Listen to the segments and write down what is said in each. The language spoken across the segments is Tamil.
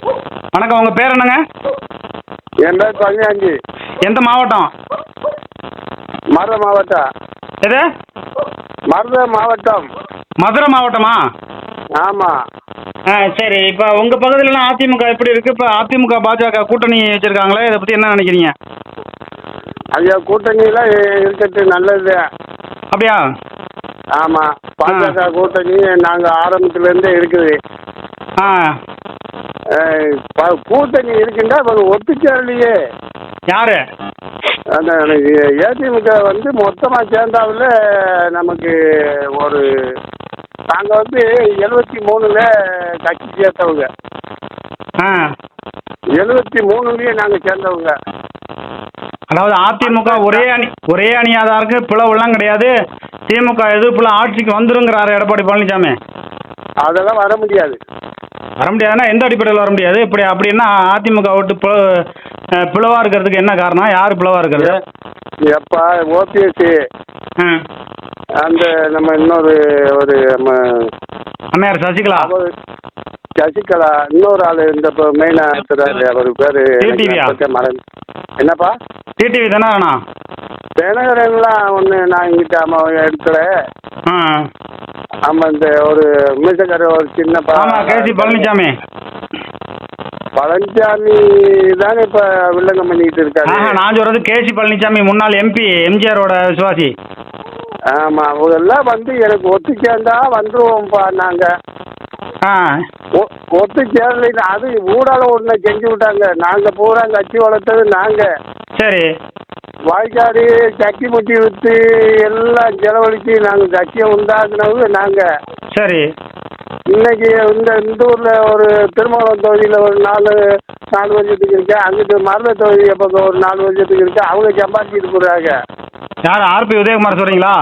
வணக்கம் உங்கள் பேர் என்னங்க? என் பேர் பழனியாண்டி எந்த மாவட்டம்? மதுரை மாவட்டம். எது? மதுரை மாவட்டம். மதுரை மாவட்டமா? ஆமாம் ஆ சரி. இப்போ உங்கள் பகுதியிலலாம் அதிமுக எப்படி இருக்குது இப்போ அதிமுக பாஜக கூட்டணி வச்சுருக்காங்களே? இதை பற்றி என்ன நினைக்கிறீங்க? ஐயா கூட்டணியெல்லாம் இருக்கிறது நல்லது. அப்படியா? ஆமாம் பாஜக கூட்டணி நாங்கள் ஆரம்பத்துலேருந்தே இருக்குது. ஆ. கூட்டணி இருக்குன்னா ஒரு ஒத்துச்சேரலையே யார்? அந்த ஏடிஎம்க வந்து மொத்தமாக சேர்ந்தாவில் நமக்கு ஒரு நாங்கள் வந்து எழுபத்தி மூணில் கட்சி சேர்த்தவங்க. ஆ. எழுபத்தி மூணுலேயே நாங்கள் சேர்ந்தவங்க. அதாவது அதிமுக ஒரே அணி ஒரே அணியாக தான் இருக்குது பிளவுலாம் கிடையாது. திமுக எதிர்ப்புல ஆட்சிக்கு வந்துருங்கிறாரு எடப்பாடி பழனிசாமி அதெல்லாம் வர முடியாது. வர முடியாதுன்னா எந்த அடிப்படையில் வர முடியாது? இப்படி அப்படின்னா அதிமுக ஓட்டு பிளவு அஹ், பிளவா இருக்கிறதுக்கு என்ன காரணம்? யார் பிளவா இருக்கிறது? எப்பா ஓபிஎஸ். ஆ அந்த நம்ம இன்னொரு ஒரு நம்ம அம்மையார் சசிகலா? அவர் சசிகலா இன்னொரு ஆள் இந்த இப்போ மெயினாக இருக்கிறாரு. அவர் பேர்? மறந்து என்னப்பா? டிடிவி தானே வேணா தினகரன்லாம் ஒன்று நான் இங்கிட்ட ஆமா எடுக்கல. ஆ. ஆமாம் இந்த ஒரு மீசக்கார ஒரு சின்ன பா- ஆமாம் கேசி பழனிசாமி பழனிசாமி தானே இப்போ வில்லங்கம் பண்ணிக்கிட்டு இருக்காரு. ஆஹா நான் சொல்றது கேசி பழனிசாமி முன்னாள் எம்பி எம்ஜிஆரோட விசுவாசி. ஆமாம் அவங்கெல்லாம் வந்து எனக்கு ஒத்து சேர்ந்தா வந்துருவோம்ப்பா நாங்கள் ஆ. ஒ- ஒத்து சேரலைன்னு அது ஊடால ஒன்று செஞ்சு விட்டாங்க. நாங்கள் பூரா கட்சி வளர்த்தது நாங்கள் சரி. வாய்க்காடு சக்கி முட்டி விற்று எல்லாம் செலவழித்து நாங்கள் கட்சியை உண்டாக்குனது நாங்கள் சரி. இன்னைக்கு இந்த இந்த ஊரில் ஒரு திருமணம் தொகுதியில் ஒரு நாலு நாலு வருஷத்துக்கு இருக்கு அங்கிட்டு மருத தொகுதி பக்கம் ஒரு நாலு வருஷத்துக்கு இருக்கு அவங்க சம்பாதிச்சிட்டு போடுறாங்க யார் ஆர்பி உதயகுமார் சொல்றீங்களா?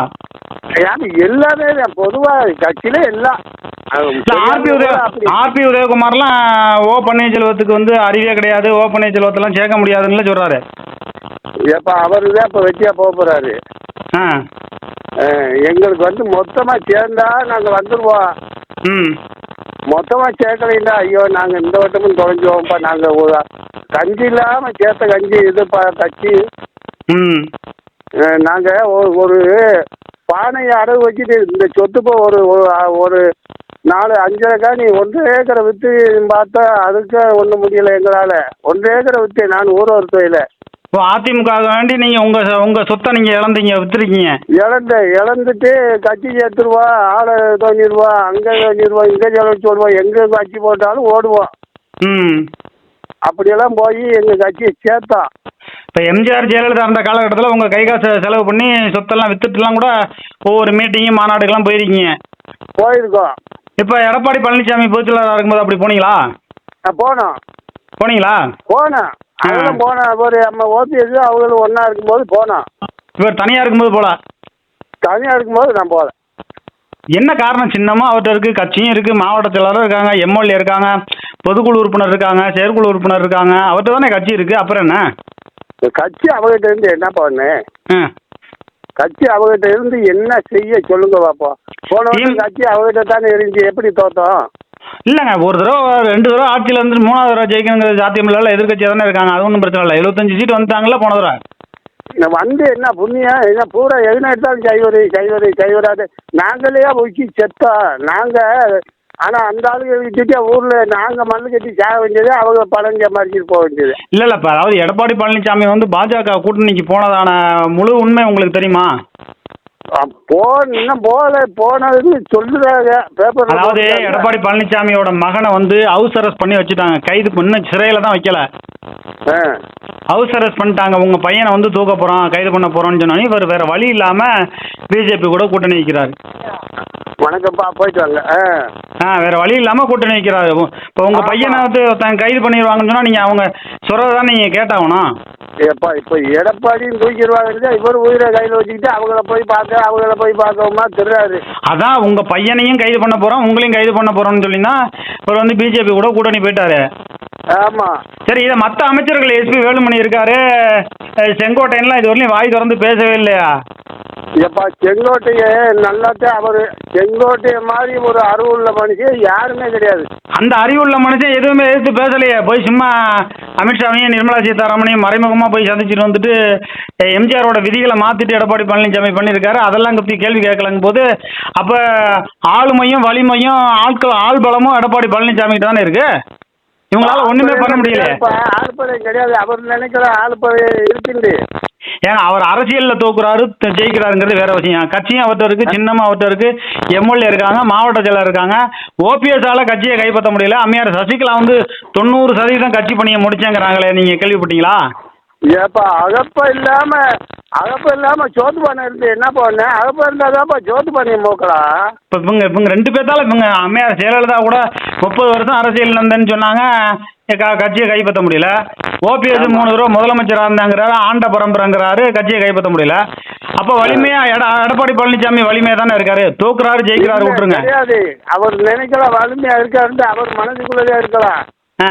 ஏன்னா எல்லாமே பொதுவாக கட்சியில எல்லாம் ஆர்பி உதய ஆர்பி உதயகுமார்லாம் ஓ பன்னீர்செல்வத்துக்கு வந்து அறிவே கிடையாது ஓ பன்னீர்செல்வத்தெல்லாம் சேர்க்க முடியாதுன்னு சொல்றாரு. எப்போ அவர் தான் இப்போ வெற்றியாக போக போகிறாரு ஆ. எங்களுக்கு வந்து மொத்தமாக சேர்ந்தா நாங்கள் வந்துடுவோம் ம். மொத்தமாக சேர்க்கலைன்னா ஐயோ நாங்கள் இந்த வட்டமும் தொலைஞ்சுவோம்ப்பா நாங்கள் கஞ்சி இல்லாமல் சேர்த்த கஞ்சி இதுப்பா கட்சி ம். நாங்கள் ஒரு பானையை அடகு வச்சுட்டு இந்த சொத்துப்போ ஒரு ஒரு- நாலு அஞ்சரை காணி ஒன்றரை ஏக்கரை விற்று பார்த்தா அதுக்கு ஒன்றும் முடியலை எங்களால். ஒன்றரை ஏக்கரை விற்று நான் ஊர் ஒரு தொழில இப்போ அதிமுக வேண்டி நீங்க உங்க உங்க சொத்தை நீங்க இழந்தீங்க வித்துருக்கீங்க. இழந்த இழந்துட்டு கட்சி சேர்த்துருவா ஆளை தோண்டிடுவா அங்கே தோண்டிடுவோம் இங்கே செலவழிச்சு விடுவோம் எங்கே கட்சி போட்டாலும் ஓடுவோம். ம். அப்படியெல்லாம் போய் எங்கள் கட்சியை சேர்த்தோம் இப்போ எம்ஜிஆர் ஜெயலலிதா இருந்த காலகட்டத்தில் உங்க கை காசு செலவு பண்ணி சொத்தெல்லாம் வித்துட்டுலாம் கூட ஒவ்வொரு மீட்டிங்கு மாநாடுக்கெல்லாம் போயிருக்கீங்க. போயிருக்கோம். இப்போ எடப்பாடி பழனிசாமி பொதுச்செயலாளராக இருக்கும்போது அப்படி போனீங்களா? நான் போனோம். போனீங்களா? போனோம் அவங்களும் போனோம் ஒரு நம்ம ஓபிஎஸ் அவங்களும் ஒன்றா இருக்கும்போது போனோம். இவர் தனியாக இருக்கும்போது போல? தனியாக இருக்கும்போது நான் போகல என்ன காரணம்? சின்னமாக அவர்கிட்ட இருக்குது கட்சியும் இருக்குது மாவட்ட செயலாளரும் இருக்காங்க எம்எல்ஏ இருக்காங்க பொதுக்குழு உறுப்பினர் இருக்காங்க செயற்குழு உறுப்பினர் இருக்காங்க அவர்கிட்ட தானே கட்சி இருக்குது அப்புறம் என்ன? கட்சி அவங்ககிட்ட இருந்து என்ன பண்ணு? கட்சி அவங்ககிட்ட இருந்து என்ன செய்ய சொல்லுங்க பார்ப்போம் போன வருஷம் கட்சி அவங்ககிட்ட தானே இருந்துச்சு எப்படி தோத்தோம்? இல்லைங்க ஒரு தடவை ரெண்டு தடவை ஆட்சியில் இருந்து மூணாவது தடவை ஜெயிக்கணுங்கிறது சாத்தியம் இல்லை எதிர்கட்சியாக தானே இருக்காங்க. அது ஒன்றும் பிரச்சனை இல்லை. எழுபத்தஞ்சு சீட் வந்துட்டாங்களா போன தடவை. இந்த வந்து என்ன புண்ணியம் என்ன பூரா எதுனா எடுத்தாலும் கைவரி கைவரி கைவராது நாங்களே வச்சு செத்தோம் நாங்கள் ஆனால் அந்த ஆளுங்க விட்டுட்டு ஊரில் நாங்கள் மண்ணு கட்டி சாக வேண்டியது அவங்க பணம் சம்பாதிச்சிட்டு போக வேண்டியது. இல்லை இல்லை இப்போ அதாவது எடப்பாடி பழனிசாமி வந்து பாஜக கூட்டணிக்கு போனதான முழு உண்மை உங்களுக்கு தெரியுமா? போ இன்னும் போகல. போனதுன்னு சொல்லுறாங்க. பேப்பர் அதாவது எடப்பாடி பழனிசாமியோட மகனை வந்து ஹவுஸ் அரெஸ்ட் பண்ணி வச்சுட்டாங்க. கைது பண்ணி சிறையில் தான் வைக்கல. ஹவுஸ் அரெஸ்ட் பண்ணிட்டாங்க. உங்க பையனை வந்து தூக்க போறோம் கைது பண்ண போறோம்னு சொன்னோன்னே இவர் வேற வழி இல்லாம பிஜேபி கூட கூட்டணி வைக்கிறாரு வணக்கம்ப்பா போயிட்டு வாங்க. ஆ. வேற வழி இல்லாம கூட்டணி வைக்கிறாரு இப்போ உங்க. பையனை வந்து கைது பண்ணிடுவாங்கன்னு சொன்னா நீங்க அவங்க சொல்றதை தான் நீங்க கேட்டாகணும். ஏப்பா இப்போ எடப்பாடியும் தூக்கிடுவாங்க இவர் உயிரை கையில் வச்சுக்கிட்டு அவங்கள போய் பார்க்க அவங்கள போய் பார்க்கவுமா திருறாரு அதான் உங்க பையனையும் கைது பண்ண போறோம் உங்களையும் கைது பண்ண போறோம்னு சொல்லினா இவர் வந்து பிஜேபி கூட கூட்டணி போயிட்டாரு. ஆமாம் சரி இதை மற்ற அமைச்சர்கள் எஸ்பி வேலுமணி இருக்காரு செங்கோட்டையன்லாம் இது வரலையும் வாய் திறந்து பேசவே இல்லையா? எப்பா செங்கோட்டையே நல்லாத்தான் அவர் செங்கோட்டைய மாதிரி ஒரு அறிவுள்ள மனுஷன் யாருமே கிடையாது. அந்த அறிவுள்ள மனுஷன் எதுவுமே எதிர்த்து பேசலையே. போய் சும்மா அமித்ஷாவையும் நிர்மலா சீதாராமனையும் மறைமுகமாக போய் சந்திச்சுட்டு வந்துட்டு எம்ஜிஆரோட விதிகளை மாற்றிட்டு எடப்பாடி பழனிசாமி பண்ணியிருக்காரு. அதெல்லாம் பற்றி கேள்வி கேட்கலங்க போது அப்போ ஆளுமையும் வலிமையும் ஆட்கள் ஆள் பலமும் எடப்பாடி பழனிசாமி கிட்ட தானே இருக்கு? இவங்களால ஒன்றுமே பண்ண முடியலையே. ஆளுப்படை கிடையாது. அவர் நினைக்கிற ஆளுப்படை இருக்குது ஏங்க அவர் அரசியலில் தோக்குறாரு ஜெயிக்கிறாருங்கிறது வேற விஷயம். கட்சியும் அவர்கிட்ட இருக்கு சின்னமும் அவர்கிட்ட இருக்கு எம்எல்ஏ இருக்காங்க மாவட்ட செயலர் இருக்காங்க. ஓபிஎஸ்ஸால கட்சியை கைப்பற்ற முடியல. அம்மையார் சசிகலா வந்து தொண்ணூறு சதவீதம் கட்சி பணியை முடிச்சேங்கிறாங்களே நீங்க கேள்விப்பட்டீங்களா? ஏப்பா அகப்ப இல்லாம அகப்ப இல்லாம சோத்து பண்ண இருந்து என்ன பண்ண? அகப்ப இருந்தாதாப்பா சோத்து பண்ணி மூக்கலாம் இப்போ இவங்க இவங்க ரெண்டு பேர்த்தால இவங்க அம்மையார் ஜெயலலிதா கூட முப்பது வருஷம் அரசியல் இருந்தேன்னு சொன்னாங்க. க- கட்சியை கைப்பற்ற முடியல. ஓபிஎஸ் மூணு தடவை முதலமைச்சராக இருந்தாங்கிறாரு ஆண்ட பரம்பரைங்கிறாரு கட்சியை கைப்பற்ற முடியல. அப்போ வலிமையா எட எடப்பாடி பழனிசாமி வலிமையா தானே இருக்காரு? தோக்குறாரு ஜெயிக்கிறாரு விட்டுருங்க. கிடையாது அவர் நினைக்கிற வலிமையா இருக்காருன்னு அவர் மனசுக்குள்ளதே இருக்கலாம் ஆ.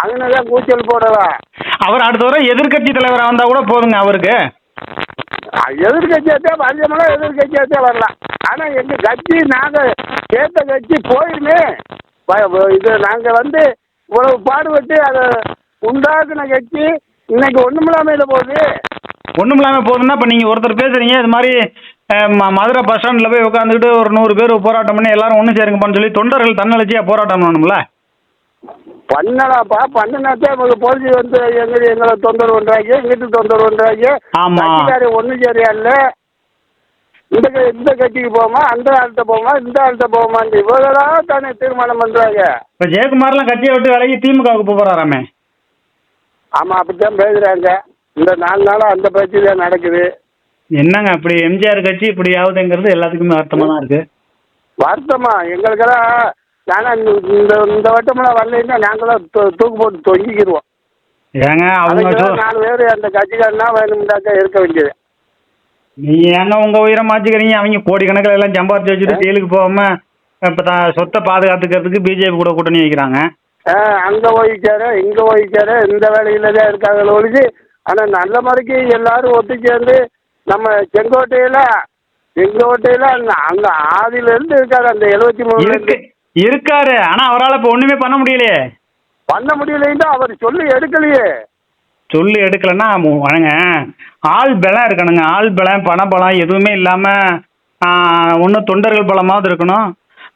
அங்கனதான் கூச்சல் போடலாம் அவர் அடுத்த வரை எதிர்க்கட்சி தலைவராக வந்தா கூட போதுங்க அவருக்கு. எதிர்கட்சியாத்தே வலியமெல்லாம் எதிர்கட்சியாத்தே வரலாம். ஆனா எங்க கட்சி நாங்க கேட்ட கட்சி போயிருமே இது நாங்க வந்து இவ்வளவு பாடுபட்டு அதை உண்டாக்குன கட்சி இன்னைக்கு ஒண்ணுமில்லாம போகுது. ஒன்றும் இல்லாமல் போதுன்னா இப்போ நீங்கள் ஒருத்தர் பேசுறீங்க இது மாதிரி ம- மதுரை பஸ் ஸ்டாண்டில் போய் உட்காந்துக்கிட்டு ஒரு நூறு பேர் போராட்டம் பண்ணி எல்லாரும் ஒன்று சேருங்கப்பான்னு சொல்லி தொண்டர்கள் தன்னெழுச்சியாக போராட்டம் பண்ணணும்ல? பண்ணலாம்ப்பா. பண்ணினாத்தான் இவங்க போலீஸ் வந்து எங்க எங்களை தொந்தரவு பண்றாங்க எங்கிட்ட தொந்தரவு பண்றாங்க. ஆமா. கட்சிக்காரி ஒன்றும் சரியா இல்ல இந்த க- இந்த கட்சிக்கு போமா அந்த ஆள்கிட்ட போமா இந்த ஆள்கிட்ட போமான்னு இவங்களாம் தானே தீர்மானம் பண்றாங்க. இப்போ ஜெயக்குமார்லாம் கட்சியை விட்டு விலகி திமுகவுக்கு போக போகிறாராமே ஆமா அப்படித்தான் பேசுறாங்க. இந்த நாலு நாளா அந்த பேச்சு தான் நடக்குது. என்னங்க இப்படி எம்ஜிஆர் கட்சி இப்படி ஆகுதுங்கிறது எல்லாத்துக்குமே அர்த்தமாக தான் இருக்குது வருத்தமா. எங்களுக்கெல்லாம் நானா இந்த இந்த வட்டமெல்லாம் வரலைன்னா நாங்களாம் தூக்கு போட்டு தொங்கிக்கிடுவோம் ஏங்க அவங்க நாலு பேர் அந்த கட்சிக்காரனா வேணும்னாக்கா இருக்க வேண்டியது. நீங்க ஏங்க உங்க உயிரை மாற்றிக்கிறீங்க அவங்க கோடிக்கணக்கில் எல்லாம் சம்பாரிச்சு வச்சுட்டு ஜெயிலுக்கு போகாம இப்போ தான் சொத்தை பாதுகாத்துக்கிறதுக்கு பிஜேபி கூட கூட்டணி வைக்கிறாங்க. அங்க போய்க்காரு இங்க போய்க்காரு இந்த வேலையில தான் இருக்காங்க ஒழிஞ்சு ஆனா நல்ல முறைக்கு எல்லாரும் ஒத்து சேர்ந்து நம்ம செங்கோட்டையில செங்கோட்டையில அங்க அங்க ஆதியில இருந்து இருக்காரு அந்த எழுபத்தி இருந்து. இருக்காரு. ஆனா அவரால் இப்போ ஒண்ணுமே பண்ண முடியலையே. பண்ண முடியலைன்னா அவர் சொல்லி எடுக்கலையே. சொல்லி எடுக்கலன்னா மு- வணங்க. ஆள் பலம் இருக்கணுங்க. ஆள் பலம் பணபலம் எதுவுமே இல்லாம ஒன்றும் தொண்டர்கள் பலமாவது இருக்கணும்.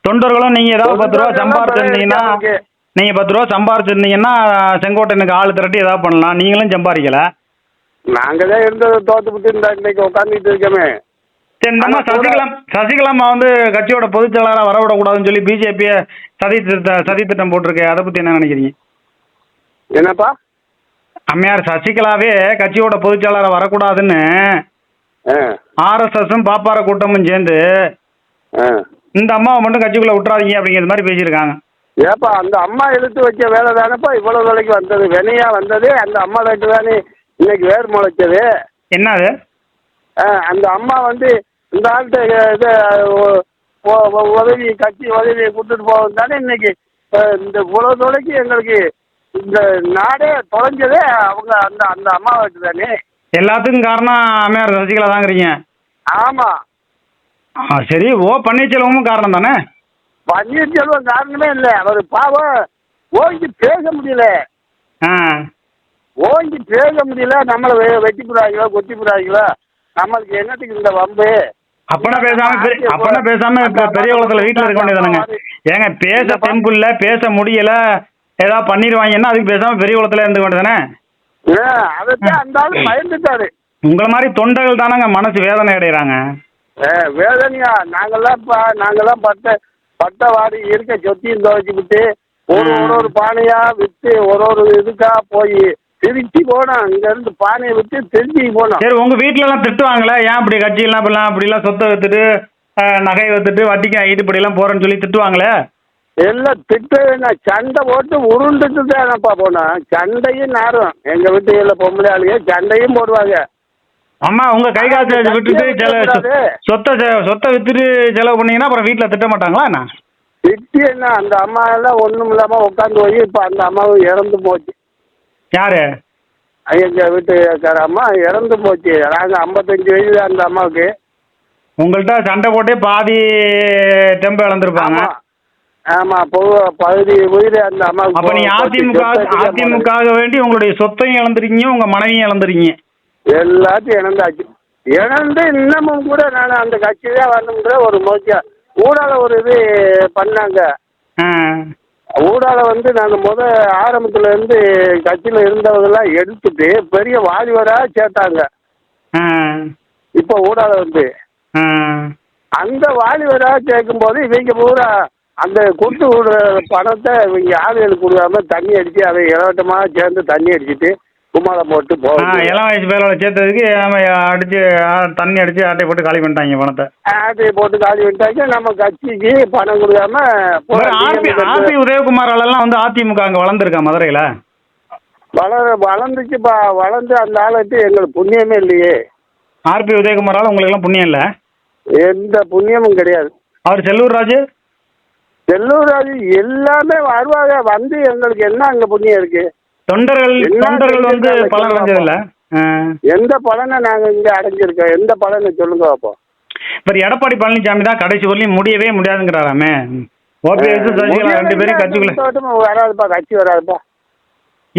தொண்டர்களும் நீங்க ஏதாவது பத்து ரூபா தொண்டர்கள் பலம் சம்பாரிச்சிருந்தீங்கன்னா இருக்கு அவருக்கு. நீங்க பத்து ரூபா சம்பாரிச்சிருந்தீங்கன்னா செங்கோட்டையனுக்கு ஆள் திரட்டி ஏதாவது பண்ணலாம். நீங்களும் சம்பாதிக்கல. நாங்க தான் இருந்தது தோத்துக்கிட்டு இருந்தா இன்னைக்கு உட்காந்துட்டு இருக்கோமே. சரி நம்ம சசிகலா சசிகலாமா வந்து கட்சியோட பொதுச் செயலாளராக வரவிடக்கூடாதுன்னு சொல்லி பிஜேபியை சதி திட்ட சதி திட்டம் போட்டிருக்கு. அதை பத்தி என்ன நினைக்கிறீங்க? என்னப்பா? அம்மையார் சசிகலாவே கட்சியோட பொதுச் செயலாளராக வரக்கூடாதுன்னு ஆர்எஸ்எஸும் பாப்பார கூட்டமும் சேர்ந்து இந்த அம்மாவை மட்டும் கட்சிக்குள்ள விட்டுறாதீங்க அப்படிங்கிற மாதிரி பேசியிருக்காங்க. ஏப்பா அந்த அம்மா இழுத்து வச்ச வேலை தானேப்பா? இவ்வளவு வேலைக்கு வந்தது வினையா வந்தது அந்த அம்மா தானே இன்னைக்கு வேர் முளைச்சது. என்னது? அந்த அம்மா வந்து இந்த ஆள்கிட்ட இது உதவி கட்சி உதவியை கொடுத்துட்டு போகும் தானே இன்னைக்கு இந்த இவ்வளவு தொலைக்கு எங்களுக்கு இந்த நாடே தொலைஞ்சதே அவங்க அந்த அந்த அம்மா வீட்டு தானே. எல்லாத்துக்கும் காரணம் அம்மையார் சசிகலா தாங்கிறீங்க. ஆமா. ஆ, சரி ஓ பன்னீர்செல்வமும் காரணம் தானே? பன்னீர்செல்வம் காரணமே இல்லை. அவர் பாவம் ஓங்கி பேச முடியல. ஆ. ஓங்கி பேச முடியல. நம்மளை வெட்டி போடுறாங்களோ கொத்தி போடுறாங்களோ நம்மளுக்கு என்னத்துக்கு இந்த வம்பு? அப்பனா பேசாம அப்பனா பேசாம பெரிய குளத்துல வீட்டுல இருக்க வேண்டியதானுங்க ஏங்க பேச என்னப்பா? தெம்பு இல்ல பேச முடியல ஏதாவது பண்ணிடுவாங்கன்னா அதுக்கு பேசாம பெரிய குளத்துல இருந்துக்க வேண்டியதானே உங்களை மாதிரி தொண்டர்கள் தானங்க மனசு வேதனை அடைகிறாங்க வேதனையா? நாங்கெல்லாம் நாங்கெல்லாம் பட்ட பட்ட வாடி இருக்க சொத்தியும் துவைச்சுக்கிட்டு ஒரு ம். ஒரு ஒரு பானையா வித்து ஒரு ஒரு இதுக்கா போய் திருச்சி போனோம் இங்க இருந்து பானையை வித்து திருச்சி போனோம் சரி உங்க வீட்ல எல்லாம் திட்டுவாங்களே? ஏன் இப்படி கட்சியெல்லாம் இப்படிலாம் இப்படிலாம் சொத்தை வித்துட்டு அஹ், நகையை வித்துட்டு வட்டிக்கு இப்படிலாம் போறேன்னு சொல்லி திட்டுவாங்களே? எல்லாம் திட்டு நான் சண்டை போட்டு உருண்டுட்டு தானப்பா போனோம். சண்டையும் நாரும். எங்க வீட்டுல பொம்பளை ஆளுங்க சண்டையும் போடுவாங்க. அம்மா உங்க கை காசு ஆனா, விட்டுட்டு கட்சியை செல. சொத்தை செ- சொத்தை வித்துட்டு செலவு பண்ணீங்கன்னா அப்புறம் வீட்டுல திட்ட மாட்டாங்களா என்ன? திட்டி என்ன? அந்த அம்மா எல்லாம் ஒண்ணும் இல்லாம உட்காந்து போய் இப்ப அந்த அம்மாவும் இறந்து போச்சு. யாரு? எங்க வீட்டுக்கார அம்மா இறந்து போச்சு. நாங்க ஐம்பத்தஞ்சு வயசு அந்த அம்மாவுக்கு. உங்கள்கிட்ட சண்டை போட்டே பாதி தெம்பு இழந்திருப்பாங்க. ஆமா. பகுதி உயிர் அந்த அம்மாவுக்கு அப்ப நீங்க போச்சு. அதிமுக அதிமுகவுக்கு வேண்டி உங்களுடைய சொத்தையும் இழந்துருக்கீங்க உங்க மனைவியும் இழந்துருக்கீங்க. எல்லாத்தையும் இழந்தாச்சு. இழந்து இன்னமும் கூட நான் அந்த கட்சி தான் வரணுங்கிற ஒரு முக்கியம் ஊடால ஒரு இது பண்ணாங்க. ஊடால வந்து நாங்கள் முத ஆரம்பத்துல இருந்து கட்சியில் இருந்தவங்கெல்லாம் எடுத்துட்டு பெரிய வாலிபராக சேர்த்தாங்க. இப்போ ஊடால வந்து. அந்த வாலிபராக சேர்க்கும்போது இவங்க பூரா அந்த கொடுத்து விடுற பணத்தை இவங்க ஆளுகளுக்கு கொடுக்காம தண்ணி அடித்து அதை இளவட்டமாக சேர்ந்து தண்ணி அடிச்சிட்டு கும்மாளம் போட்டு ஆ போகுது இளம் வயசு பேரோட சேர்த்ததுக்கு ஆமா, அடிச்சு ஆ, தண்ணி அடிச்சு ஆட்டை போட்டு காலி பண்ணிட்டாங்க பணத்தை. ஆட்டையை போட்டு காலி விட்டாங்க நம்ம கட்சிக்கு பணம் கொடுக்காம ஆர்பி ஆர்பி உதயகுமார் எல்லாம் வந்து அதிமுக அங்க வளர்ந்துருக்கா மதுரையில? வளர வளர்ந்துச்சுப்பா. வளர்ந்து அந்த ஆளுக்கு எங்களுக்கு புண்ணியமே இல்லையே. ஆர்பி உதயகுமாரால உங்களுக்கு எல்லாம் புண்ணியம் இல்ல? எந்த புண்ணியமும் கிடையாது. அவர் செல்லூர் ராஜு? செல்லூர் ராஜு எல்லாமே வருவாங்க. வந்து எங்களுக்கு என்ன அங்கே புண்ணியம் இருக்கு? தொண்டர்கள் தொண்டர்கள் வந்து பலன் அடைஞ்சதில்ல. எந்த பலனை நாங்கள் இங்கே அடைஞ்சிருக்கோம்? எந்த பலனை சொல்லுங்க அப்போ. இப்ப எடப்பாடி பழனிசாமி தான் கடைசி வரலையும் முடியவே முடியாதுங்கிறாராமே. ஓபிஎஸ் சசிகலா ரெண்டு பேரும் கட்சிக்குள்ள வராதுப்பா? கட்சி வராதுப்பா.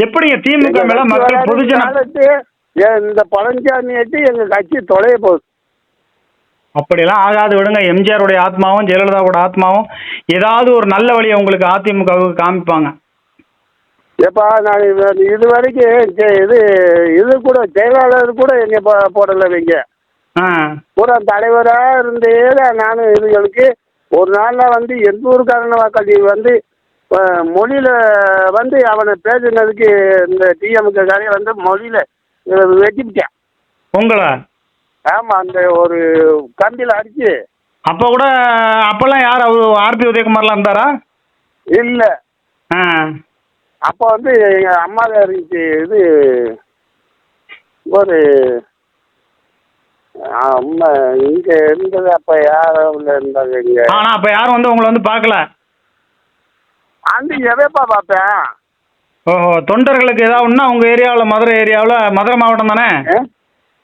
எப்படிங்க திமுக மேல மக்கள். பொதுஜன இந்த பழனிசாமியாட்டி எங்கள் கட்சி தொலைய போகுது. அப்படியெல்லாம் ஆகாது விடுங்க. எம்ஜிஆருடைய ஆத்மாவும் ஜெயலலிதாவோட ஆத்மாவும் ஏதாவது ஒரு நல்ல வழியை உங்களுக்கு அதிமுகவுக்கு காமிப்பாங்க. ஏப்பா நான் இது- இது வரைக்கும் ஜெ- இது இது கூட செயலாளர் கூட என்னை போ- போடலை வைங்க ஆ. பூரா தலைவராக இருந்தே தான் நானும் இதுகளுக்கு. ஒரு நாளில் வந்து எந்த ஊருக்காரன வாக்காளி வந்து மொழியில் வந்து அவனை பேசுனதுக்கு இந்த டிஎம்கே காரையும் வந்து மொழியில் வெட்டிவிட்டேன் உங்களை? ஆமாம் அந்த ஒரு கம்பியில் அடிச்சு. அப்ப கூட அப்பெல்லாம் யார் ஆர்பி உதயகுமார்லாம் இருந்தாரா? இல்லை. ஆ. அப்போ வந்து எங்கள் அம்மா இருந்துச்சு இது ஒரு அம்மா இங்கே இருந்தது அப்போ யாரும் இருந்தாங்க இங்கே. ஆனா அப்ப யாரும் வந்து உங்களை வந்து பார்க்கல? அந்த எதைப்பா பார்த்தேன்? ஓஹோ தொண்டர்களுக்கு ஏதாவது ஒன்றா உங்க ஏரியாவில் மதுரை ஏரியாவில் மதுரை மாவட்டம் தானே? ஆ?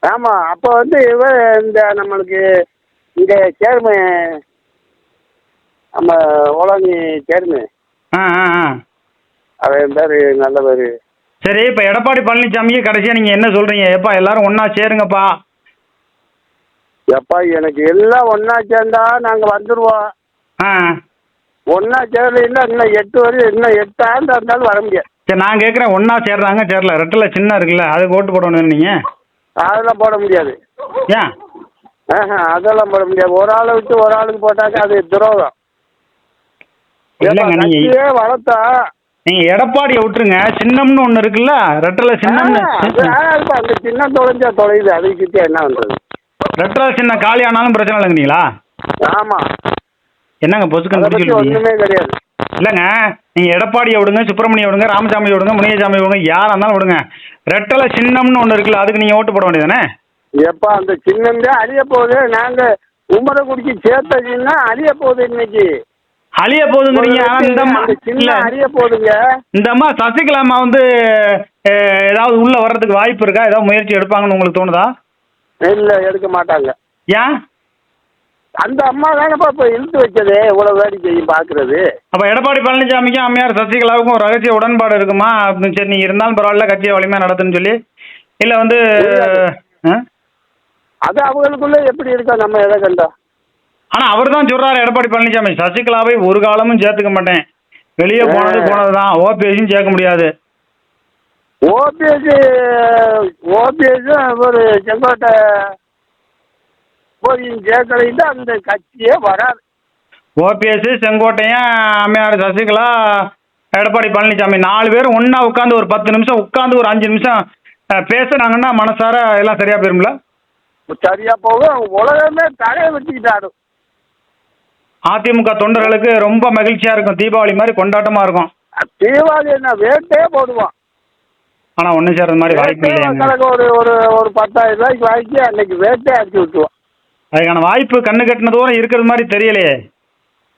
ஆமா அப்போ வந்து இவ இந்த நம்மளுக்கு இங்க சேர்மன் நம்ம ஓலாங்கி சேர்மன். ஆ ஆ ஆ. அவன் பேர் நல்ல பேர். சரி இப்போ எடப்பாடி பழனிசாமிக்கு கடைசியாக நீங்கள் என்ன சொல்கிறீங்க எப்பா எல்லாரும் ஒன்றா சேருங்கப்பா. எப்பா எனக்கு எல்லாம் ஒன்றா சேர்ந்தா நாங்கள் வந்துடுவோம் ஆ. ஒன்றா சேரலைன்னா இன்னும் எட்டு வரையும் இன்னும் எட்டு ஆண்டு இருந்தாலும் வர முடியாது. சரி நான் கேட்குறேன் ஒன்றா சேர்றாங்க சேரல. ரெட்டில் சின்ன இருக்குல்ல அதுக்கு ஓட்டு போடணும் நீங்கள் அதெல்லாம் போட முடியாது. ஏன்? அதெல்லாம் போட முடியாது. ஒரு ஆளை விட்டு ஒரு ஆளுக்கு போட்டாக்க அது துரோகம். இல்லைங்க நீங்கள் வளர்த்தா நீங்கள் எடப்பாடியை விட்டுருங்க. சின்னம்னு ஒன்று இருக்குல்ல? ரெட்டில் சின்னம்னு. அந்த சின்ன தொலைஞ்சா தொலையுது. அதுக்கு என்ன பண்ணுறது ரெட்டில் சின்ன காலி ஆனாலும் பிரச்சனை இல்லைங்கிறீங்களா ஆமாம் என்னங்க சொல்லுவீங்க ஒன்றுமே கிடையாது. இல்லைங்க. நீங்கள் எடப்பாடியை விடுங்க சுப்பிரமணியை விடுங்க ராமசாமி விடுங்க முனியசாமி விடுங்க யாராக இருந்தாலும் விடுங்க. ரெட்டலை சின்னம்னு ஒன்று இருக்குல்ல அதுக்கு நீங்கள் ஓட்டு போட வேண்டியதானே எப்பா அந்த சின்னந்தே அழிய போகுது. நாங்கள் உமரக்குடிக்கு சேர்த்ததுன்னா அழிய போகுது இன்னைக்கு. அழிய போகுதுங்கிறீங்க. ஆனால் இந்த அம்மா அந்த சின்ன இல்லை. அழிய போகுதுங்க. இந்த அம்மா சசிகலா அம்மா வந்து ஏதாவது உள்ள வர்றதுக்கு வாய்ப்பு இருக்கா? ஏதாவது முயற்சி எடுப்பாங்கன்னு உங்களுக்கு தோணுதா? இல்லை எடுக்க மாட்டாங்க. ஏன்? அந்த அம்மா தானப்பா இப்போ இழுத்து வச்சது. இவ்வளோ வேடிக்கையும் பார்க்குறது அப்போ எடப்பாடி பழனிசாமிக்கும் அம்மையார் சசிகலாவுக்கும் ஒரு ரகசிய உடன்பாடு இருக்குமா? சரி நீங்கள் இருந்தாலும் பரவாயில்ல கட்சியை வலிமையாக நடத்துன்னு சொல்லி. இல்லை வந்து? அது அவங்களுக்குள்ள எப்படி இருக்கா? நம்ம எதை கண்டோம் ஆனா அவர் தான் சொல்றாரு எடப்பாடி பழனிசாமி சசிகலாவை ஒரு காலமும் சேர்த்துக்க மாட்டேன். வெளியே போனது போனது தான் ஓபிஎஸும் சேர்க்க முடியாது. ஓபிஎஸ் ஓபிஎஸும் ஒரு செங்கோட்டை போய் சேர்க்கலைன்னா அந்த கட்சியே வராது. ஓபிஎஸ் செங்கோட்டையன் அம்மையார் சசிகலா எடப்பாடி பழனிசாமி நாலு பேரும் ஒண்ணா உட்காந்து ஒரு பத்து நிமிஷம் உட்காந்து ஒரு அஞ்சு நிமிஷம் அஹ், பேசுனாங்கன்னா மனசார எல்லாம் சரியா போயிரும்ல? சரியா போகும். உலகமே தலையை வச்சுக்கிட்டு ஆடும் அதிமுக தொண்டர்களுக்கு ரொம்ப மகிழ்ச்சியா இருக்கும். தீபாவளி மாதிரி கொண்டாட்டமா இருக்கும். தீபாவளி என்ன வேட்டே போடுவோம் ஆனா ஒண்ணு சேர்றது மாதிரி வாய்ப்பு மக்களுக்கு ஒரு ஒரு ஒரு பத்தாயிரம் ரூபாய்க்கு வாங்கி அன்னைக்கு வேட்டே அடிச்சு விட்டுருவோம் அதுக்கான வாய்ப்பு கண்ணு கட்டின தூரம் இருக்கிறது மாதிரி தெரியலையே.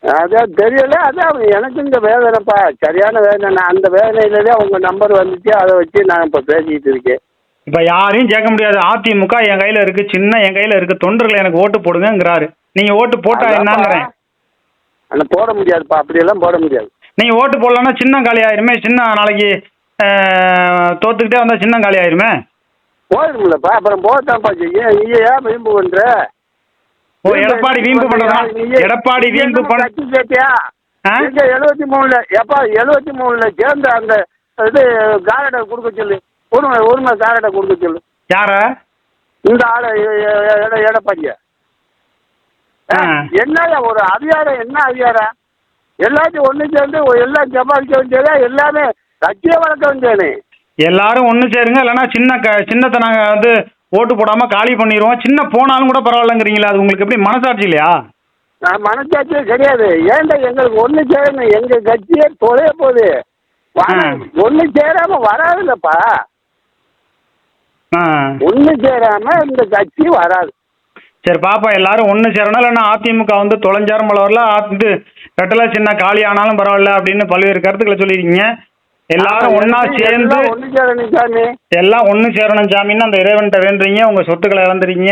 அதான் தெரியல அதான் எனக்கு இந்த வேதனைப்பா. சரியான வேதனை நான் அந்த வேதனையிலே உங்கள் நம்பர் வந்துச்சு அதை வச்சு நான் இப்போ பேசிக்கிட்டு இருக்கேன். இப்போ யாரையும் சேர்க்க முடியாது. அதிமுக என் கையில் இருக்கு சின்ன என் கையில் இருக்கு. தொண்டர்கள் எனக்கு ஓட்டு போடுங்கங்கிறாரு. நீங்கள் ஓட்டு போட்டா என்னங்கிறேன். ஆனால் போட முடியாதுப்பா அப்படியெல்லாம் போட முடியாது. நீங்கள் ஓட்டு போடலன்னா சின்ன காலி ஆயிருமே? சின்ன நாளைக்கு தோத்துக்கிட்டே வந்தால் சின்ன காலி ஆயிருமே? போயிருமில்லப்பா அப்புறம் போட்டான்ப்பா செய்யும் நீ ஏன் வீம்பு பண்ற? ஓ எடப்பாடி வீம்பு பண்ணுறதா எடப்பாடி வீம்பு பண்ண கட்சி ஆ? எங்க எழுபத்தி மூணுல எப்பா எழுபத்தி மூணுல சேர்ந்த அந்த இது காரடை கொடுக்க சொல்லு. உரிமை உரிமை காரடை கொடுக்க சொல்லு. யார? இந்த ஆளை எடப்பாடிய. என்னயா ஒரு அதிகாரம் என்ன அதிகாரம் எல்லாத்தையும் ஒண்ணு சேர்ந்து எல்லாம் சமாளிக்க வேண்டியதா? எல்லாமே கட்சியை வளர்க்க வேண்டியது எல்லாரும் ஒன்று சேருங்க. இல்லைன்னா சின்ன க சின்னத்தை நாங்கள் வந்து ஓட்டு போடாமல் காலி பண்ணிடுவோம் சின்ன போனாலும் கூட பரவாயில்லங்கிறீங்களா அது உங்களுக்கு எப்படி மனசாட்சி இல்லையா? மனசாட்சியே கிடையாது. ஏன்டா எங்களுக்கு ஒண்ணு சேரணும்? எங்க கட்சியே தொலைய போகுது. ஒண்ணு சேராம வராதுல்லப்பா. ஒண்ணு சேராம இந்த கட்சி வராது. சரி பாப்பா எல்லாரும் ஒன்று சேரணும் இல்லைன்னா அதிமுக வந்து தொலைஞ்சாரும் பல வரல இது ரெட்டலை சின்ன காலி ஆனாலும் பரவாயில்ல அப்படின்னு பல்வேறு கருத்துக்களை சொல்லியிருக்கீங்க. எல்லாரும் ஒன்றா சேர்ந்து எல்லாம் ஒன்று சேரணும் சாமின்னு அந்த இறைவன்கிட்ட வேண்டுறீங்க உங்கள் சொத்துக்களை இழந்துறீங்க.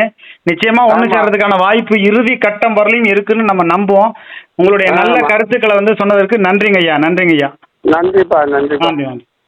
நிச்சயமாக ஒன்று. சேர்றதுக்கான வாய்ப்பு இறுதி கட்டம் வரலையும் இருக்குன்னு நம்ம நம்புவோம். உங்களுடைய நல்ல. கருத்துக்களை வந்து சொன்னதற்கு நன்றிங்க ஐயா நன்றிங்க ஐயா நன்றிப்பா நன்றிப்பா. நன்றி நன்றி.